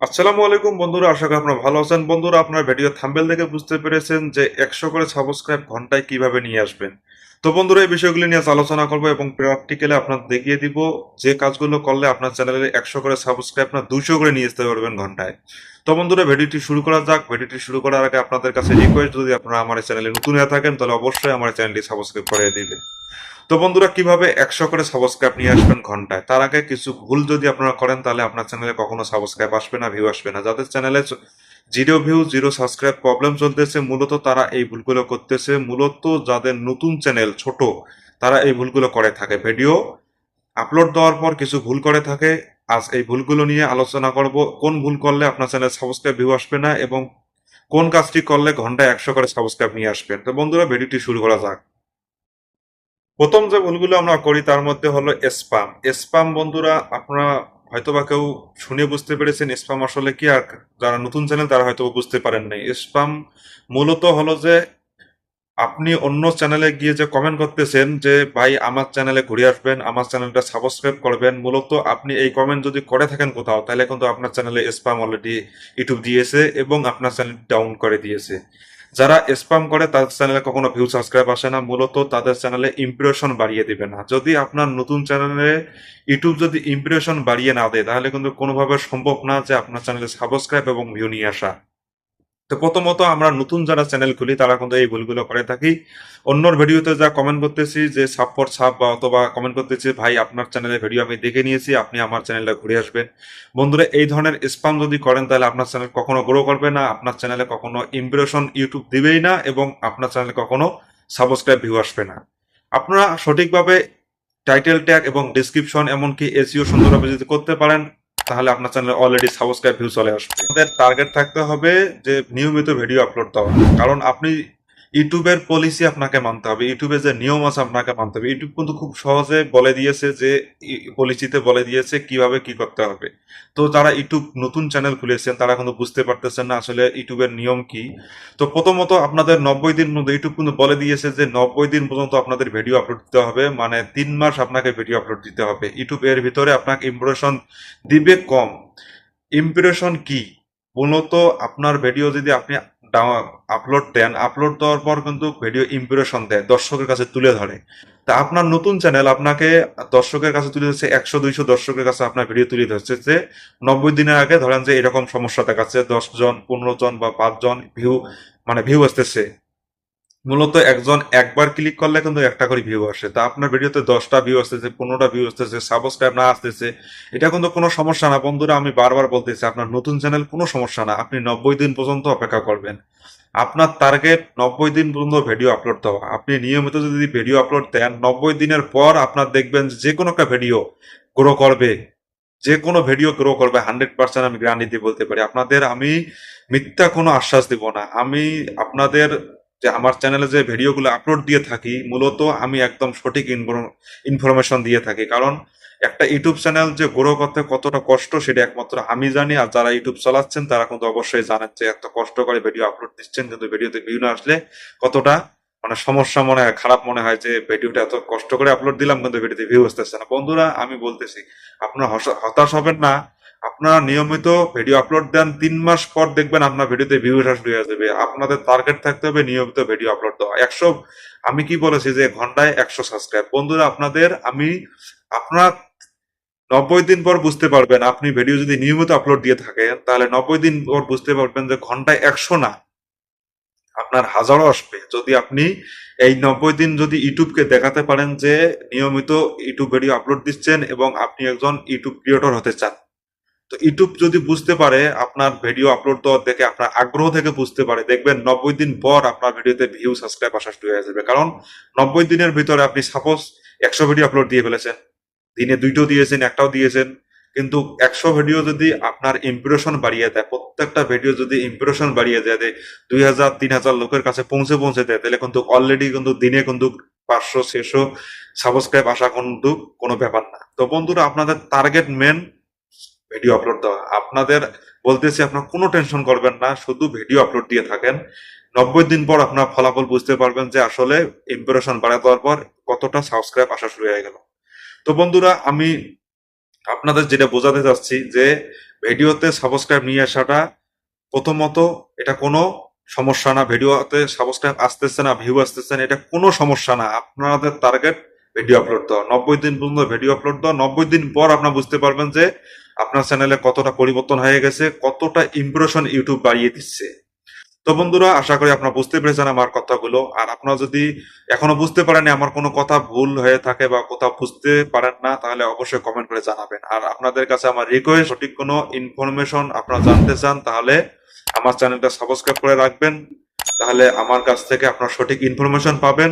আসসালামু আলাইকুম বন্ধুরা, আশা করি আপনারা ভালো আছেন। বন্ধুরা, আপনার ভিডিও থাম্বেল দেখে বুঝতে পেরেছেন যে একশো করে সাবস্ক্রাইব ঘন্টায় কীভাবে নিয়ে আসবেন। তো বন্ধুরা, এই বিষয়গুলি নিয়ে আলোচনা করব এবং প্র্যাকটিক্যালি আপনার দেখিয়ে দিব যে কাজগুলো করলে আপনার চ্যানেলে একশো করে সাবস্ক্রাইব না, দুশো করে নিয়ে আসতে পারবেন ঘন্টায়। তো বন্ধুরা, ভিডিওটি শুরু করা যাক। ভিডিওটি শুরু করার আগে আপনাদের কাছে রিকোয়েস্ট যদি আপনারা আমার চ্যানেলে নতুন হয়ে থাকেন, তাহলে অবশ্যই আমার চ্যানেলটি সাবস্ক্রাইব করে দিবেন। তো বন্ধুরা, কীভাবে একশো করে সাবস্ক্রাইব নিয়ে আসবেন ঘন্টায়? তার আগে কিছু ভুল যদি আপনারা করেন, তাহলে আপনার চ্যানেলে কখনো সাবস্ক্রাইব আসবে না ভিউ আসবে না। যাদের চ্যানেলে zero view zero subscribe problem চলতেছে, মূলত তারা এই ভুলগুলো করতেছে। মূলত যাদের নতুন চ্যানেল ছোট, তারা এই ভুলগুলো করে থাকে। ভিডিও আপলোড দেওয়ার পর কিছু ভুল করে থাকে। আজ এই ভুলগুলো নিয়ে আলোচনা করব, কোন ভুল করলে আপনার চ্যানেল সাবস্ক্রাইব ভিউ আসবে না, এবং কোন কাজটি করলে ঘন্টায় একশো করে সাবস্ক্রাইব নিয়ে আসবেন। তো বন্ধুরা ভিডিওটি শুরু করা যাক। প্রথম যে ভুলগুলো আমরা করি, তার মধ্যে হলো স্পাম স্পাম বন্ধুরা, আপনারা হয়তো বা কেউ শুনে বুঝতে পেরেছেন স্পাম আসলে কি, আর যারা নতুন চ্যানেল, তারা হয়তো বুঝতে পারেন নাই। স্পাম মূলত হলো যে, আপনি অন্য চ্যানেলে গিয়ে যে কমেন্ট করতেছেন যে, ভাই, আমার চ্যানেলে ঘুরে আসবেন, আমার চ্যানেলটা সাবস্ক্রাইব করবেন। মূলত আপনি এই কমেন্ট যদি করে থাকেন কোথাও, তাহলে কিন্তু আপনার চ্যানেলে স্পাম অলরেডি ইউটিউব দিয়েছে এবং আপনার চ্যানেল ডাউন করে দিয়েছে। যারা স্পাম করে, তাদের চ্যানেলে কখনো ভিউ সাবস্ক্রাইব আসে না। মূলত তাদের চ্যানেলে ইম্প্রেশন বাড়িয়ে দিবে না। যদি আপনার নতুন চ্যানেলে ইউটিউব যদি ইম্প্রেশন বাড়িয়ে না দেয়, তাহলে কিন্তু কোনোভাবে সম্ভব না যে আপনার চ্যানেলে সাবস্ক্রাইব এবং ভিউ নিয়ে আসা। তো প্রথমত আমরা নতুন যারা চ্যানেল খুলি, তারা কিন্তু এই ভুলগুলো করে থাকি। অন্যর ভিডিওতে যা কমেন্ট করতেছি, যে সাপ ফর সাপ বা অথবা কমেন্ট করতেছি, ভাই, আপনার চ্যানেলের ভিডিও আমি দেখে নিয়েছি, আপনি আমার চ্যানেলটা ঘুরে আসবেন। বন্ধুরা, এই ধরনের স্পাম যদি করেন, তাহলে আপনার চ্যানেল কখনো গ্রো করবে না, আপনার চ্যানেলে কখনো ইমপ্রেশন ইউটিউব দিবেই না, এবং আপনার চ্যানেলে কখনো সাবস্ক্রাইব ভিউ আসবে না। আপনারা সঠিকভাবে টাইটেল ট্যাগ এবং ডিসক্রিপশন এমনকি এসিও সুন্দরভাবে যদি করতে পারেন তাহলে আপনার চ্যানেলে অলরেডি সাবস্ক্রাইব ভিউ চলে আসবে। আমাদের টার্গেট থাকতে হবে যে নিয়মিত ভিডিও আপলোড দেওয়া। কারণ আপনি ইউটিউবের পলিসি আপনাকে মানতে হবে, ইউটিউবের যে নিয়ম আছে আপনাকে মানতে হবে। ইউটিউব কিন্তু খুব সহজে বলে দিয়েছে যে পলিসিতে বলে দিয়েছে কীভাবে কি করতে হবে। তো যারা ইউটিউব নতুন চ্যানেল খুলেছেন, তারা কিন্তু বুঝতে পারতেছেন না আসলে ইউটিউবের নিয়ম কি। তো প্রথমত আপনাদের নব্বই দিন মধ্যে ইউটিউব কিন্তু বলে দিয়েছে যে, নব্বই দিন পর্যন্ত আপনাদের ভিডিও আপলোড দিতে হবে মানে তিন মাস আপনাকে ভিডিও আপলোড দিতে হবে। ইউটিউব এর ভিতরে আপনাকে ইমপ্রেশন দিবে কম। ইমপ্রেশন কি? মূলত আপনার ভিডিও যদি আপনি আপলোড দেন আপলোড দেওয়ার পর কিন্তু ভিডিও ইম্প্রেশন দেয়, দর্শকের কাছে তুলে ধরে। তা আপনার নতুন চ্যানেল আপনাকে দর্শকের কাছে তুলে ধরছে, একশো, দুইশো দর্শকের কাছে আপনার ভিডিও তুলে ধরছে যে নব্বই দিনের আগে ধরেন যে এরকম সমস্যা দেখাচ্ছে, দশ জন, পনেরো জন বা পাঁচ জন ভিউ মানে ভিউ আসতেছে। মূলত একজন একবার ক্লিক করলে কিন্তু একটা করে ভিউ আসে। তা আপনার ভিডিওতে দশটা ভিউ আসতেছে, পনেরোটা ভিউ আসতেছে সাবস্ক্রাইব না আসতেছে, এটা কিন্তু কোনো সমস্যা না। বন্ধুরা, আমি বারবার বলতেছি, আপনার নতুন চ্যানেল কোনো সমস্যা না। আপনি নব্বই দিন পর্যন্ত অপেক্ষা করবেন। আপনার টার্গেট নব্বই দিন পর্যন্ত ভিডিও আপলোড দেওয়া। আপনি নিয়মিত যদি ভিডিও আপলোড দেন, নব্বই দিনের পর আপনার দেখবেন যে কোনো একটা ভিডিও গ্রো করবে। যে কোনো ভিডিও গ্রো করবে। হান্ড্রেড পার্সেন্ট আমি গ্যারান্টি দিয়ে বলতে পারি। আপনাদের, আমি মিথ্যা কোনো আশ্বাস দিব না। আমি আপনাদের যে আমার চ্যানেলে যে ভিডিওগুলো আপলোড দিয়ে থাকি, মূলত আমি একদম সঠিক ইনফরমেশন দিয়ে থাকি। কারণ একটা ইউটিউব চ্যানেল যে গ্রো করতে কতটা কষ্ট, সেটা একমাত্র আমি জানি, আর যারা ইউটিউব চালাচ্ছেন, তারা কিন্তু অবশ্যই জানেন যে এত কষ্ট করে ভিডিও আপলোড দিচ্ছেন, কিন্তু ভিডিওতে ভিউ না আসলে কতটা মানে সমস্যা মনে হয়, খারাপ মনে হয় যে ভিডিওটা এত কষ্ট করে আপলোড দিলাম, কিন্তু ভিডিওতে ভিউ আসতেছে না। বন্ধুরা, আমি বলতেছি, আপনারা হতাশ হবেন না। আপনারা নিয়মিত ভিডিও আপলোড দেন, তিন মাস পর দেখবেন আপনার ভিডিওতে ভিউ শুরু হয়ে যাবে আপনাদের টার্গেট থাকতে হবে নিয়মিত ভিডিও আপলোড দেওয়া। একশো, আমি কি বলেছি যে ঘন্টায় একশো সাবস্ক্রাইব বন্ধুরা, আপনাদের, আমি, আপনার নব্বই দিন পর বুঝতে পারবেন, আপনি ভিডিও যদি নিয়মিত আপলোড দিয়ে থাকেন, তাহলে নব্বই দিন পর বুঝতে পারবেন যে ঘন্টায় একশো না। আপনার হাজারও আসবে। যদি আপনি এই নব্বই দিন যদি ইউটিউবকে দেখাতে পারেন যে নিয়মিত ইউটিউব ভিডিও আপলোড দিচ্ছেন এবং আপনি একজন ইউটিউব ক্রিয়েটর হতে চান তো ইউটিউব যদি বুঝতে পারে, আপনার ভিডিও আপলোড দেওয়ার দেখে আপনার আগ্রহ থেকে বুঝতে পারে, দেখবেন নব্বই দিন পর আপনার ভিডিওতে ভিউ সাবস্ক্রাইব আসা শুরু হয়ে যাবে। কারণ নব্বই দিনের ভিতরে আপনি সাপোজ একশো ভিডিও আপলোড দিয়ে ফেলেছেন। দিনে দুইটো দিয়েছেন, একটাও দিয়েছেন। কিন্তু একশো ভিডিও যদি আপনার ইমপ্রেশন বাড়িয়ে দেয়, প্রত্যেকটা ভিডিও যদি ইমপ্রেশন বাড়িয়ে দেয় দুই হাজার, তিন হাজার লোকের কাছে পৌঁছে পৌঁছে দেয়, তাহলে কিন্তু অলরেডি কিন্তু দিনে কিন্তু পাঁচশো ছশো সাবস্ক্রাইব আসা কিন্তু কোনো ব্যাপার না। তো বন্ধুরা, আপনাদের টার্গেট মেন ভিডিও আপলোড দেওয়া। আপনাদের বলতেছি, আপনার কোনো টেনশন করবেন না, শুধু ভিডিও আপলোড দিয়ে থাকেন। নব্বই দিন পর আপনার ফলাফল বুঝতে পারবেন যে আসলে ইমপ্রেশন বাড়া দেওয়ার পর কতটা সাবস্ক্রাইব আসা শুরু হয়ে গেল। তো বন্ধুরা, আমি আপনাদের যেটা বোঝাতে চাচ্ছি যে ভিডিওতে সাবস্ক্রাইব নিয়ে আসাটা প্রথমত এটা কোনো সমস্যা না। ভিডিওতে সাবস্ক্রাইব আসতেছে না ভিউ আসতেছে না, এটা কোনো সমস্যা না। আপনাদের টার্গেট ভিডিও আপলোড দেওয়া। নব্বই দিন পর্যন্ত ভিডিও আপলোড দেওয়া। নব্বই দিন পর আপনার বুঝতে পারবেন যে আপনার চ্যানেলে কতটা পরিবর্তন হয়ে গেছে, কতটা ইমপ্রেশন ইউটিউব বাড়িয়ে দিচ্ছে। তো বন্ধুরা, আশা করি আপনারা বুঝতে পেরেছেন আমার কথাগুলো। আর আপনারা যদি এখনও বুঝতে পারেন আমার কোনো কথা ভুল হয়ে থাকে বা কোথাও বুঝতে পারেন না, তাহলে অবশ্যই কমেন্ট করে জানাবেন। আর আপনাদের কাছে আমার রিকোয়েস্ট সঠিক কোনো ইনফরমেশন আপনারা জানতে চান, তাহলে আমার চ্যানেলটা সাবস্ক্রাইব করে রাখবেন। তাহলে আমার কাছ থেকে আপনার সঠিক ইনফরমেশন পাবেন।